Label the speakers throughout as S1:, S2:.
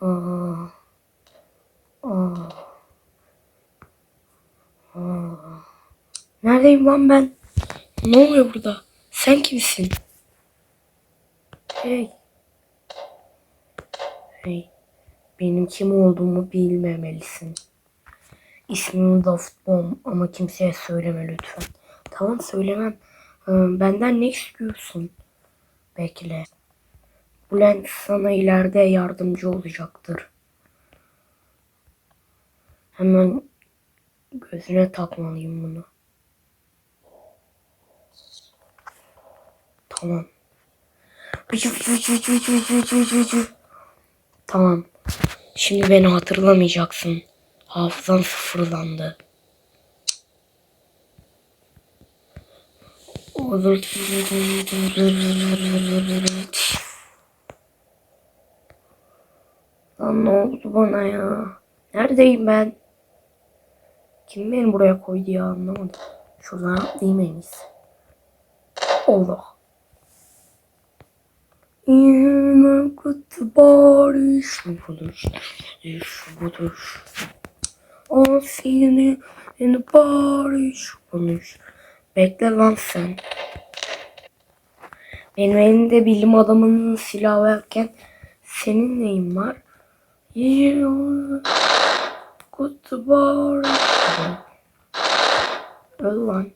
S1: Aa. Aa. Neredeyim lan ben? Ne oluyor burada? Sen kimsin? Hey. Hey. Benim kim olduğumu bilmemelisin. İsmim Daft Bomb ama kimseye söyleme lütfen. Tamam söylemem. Ee, Benden ne istiyorsun? Bekle. Bülent sana ileride yardımcı olacaktır. Hemen gözüne takmalıyım bunu. Tamam. Tamam. Şimdi beni hatırlamayacaksın. Hafızan sıfırlandı. Lan ne oldu bana ya? Neredeyim ben? Kim beni buraya koydu ya anlamadım. Şuradan atlayayım en iyisi. Allah. İnan kötü bari şu budur. Şu budur. O seni en bari şu. Bekle lan sen. Benim elimde bilim adamının silahı varken senin neyin var? Kötü bari. Öl lan.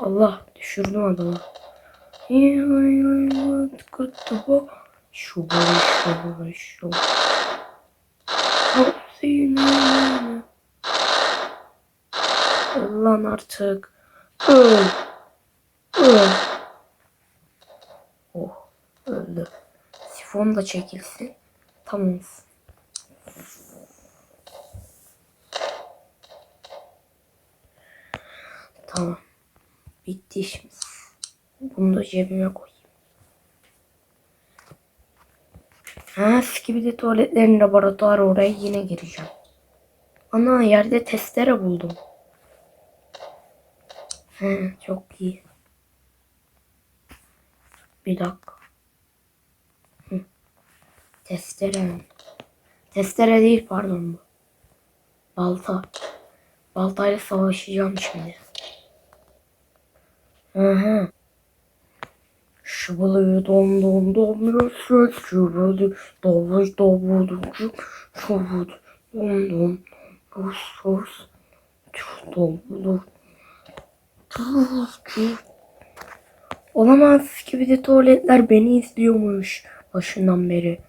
S1: Allah düşürdüm adamı. Şu barış, şu lan artık. Öl. Öl. Oh, öldü. Sifon da çekilsin. Tamam. Tamam. Bitti işimiz. Bunu da cebime koyayım. Ha skibidi tuvaletlerin laboratuvarı oraya yine gireceğim. Ana yerde testere buldum. He çok iyi. Bir dakika. Testere. Testere değil pardon bu. Balta. Baltayla savaşacağım şimdi. Hı hı. Şıbılı dom dom dom rösöt şıbılı davul davul davul şıbılı dom dom rösöt davul Olamaz gibi de tuvaletler beni izliyormuş başından beri.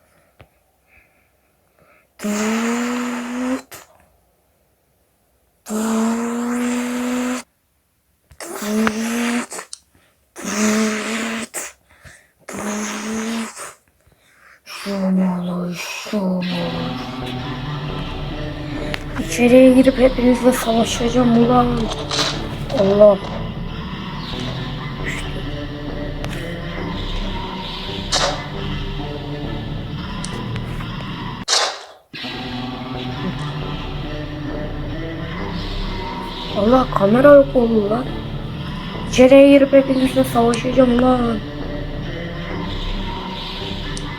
S1: İçeriye girip hepinizle savaşacağım ulan. Allah. Allah kamera yok oldu lan. İçeriye girip hepinizle savaşacağım lan.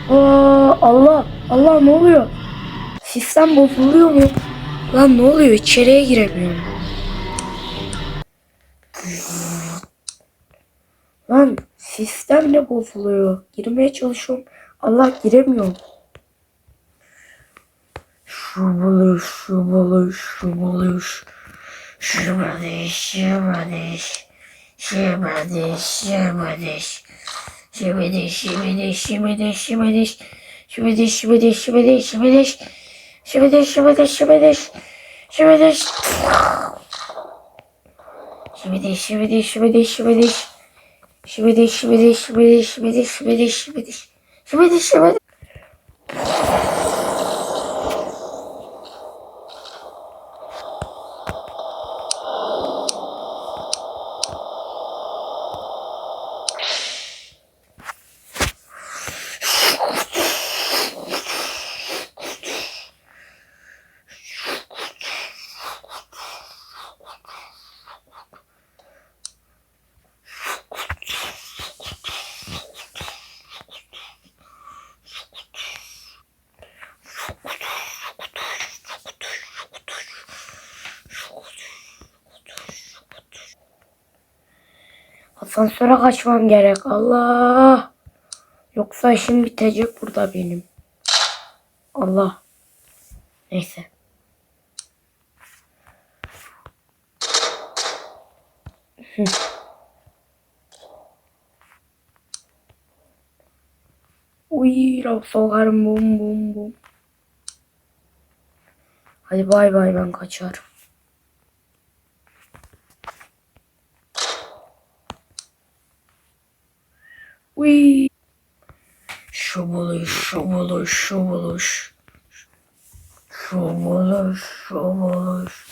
S1: Aa, Allah Allah ne oluyor? Sistem bozuluyor mu? Lan ne oluyor? İçeriye giremiyorum. Lan sistem ne bozuluyor? Girmeye çalışıyorum. Allah giremiyorum. Şu buluş, şu buluş, şu buluş. Şu buluş, şu buluş. Şu buluş, şu buluş. Şibidiş, şibidiş, şibidiş, şibidiş. Şibidiş, şibidiş, şibidiş, şibidiş. Şibidiş, şibidiş, şibidiş. Şibidiş. Şibidiş, şibidiş, şibidiş, şibidiş. Şibidiş, şibidiş, şibidiş, şibidiş, Asansöre kaçmam gerek. Allah. Yoksa işim bitecek burada benim. Allah. Neyse. Hı. Uy, lav sokarım bum bum bum. Hadi bay bay ben kaçarım. Uy. Şu buluş, şu buluş, şu buluş. Şu buluş, şu buluş.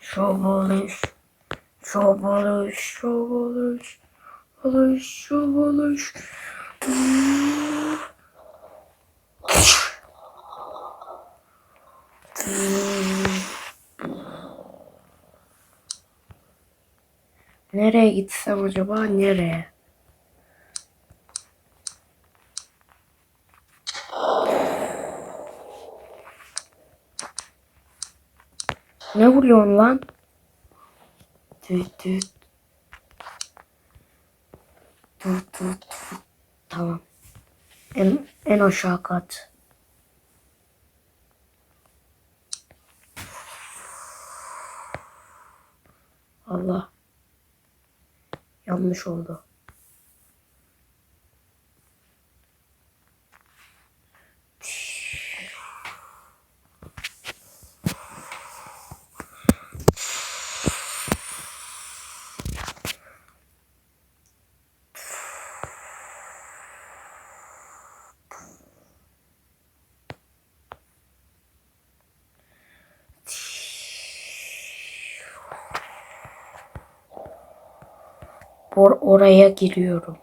S1: Şu buluş. Şu buluş, şu buluş. Buluş, şu buluş. Nereye gitsem acaba nereye? Ne vuruyorsun lan? Düt düt. Tut tut. Tamam. En, en aşağı kat. Allah. Yanlış oldu. Oraya giriyorum.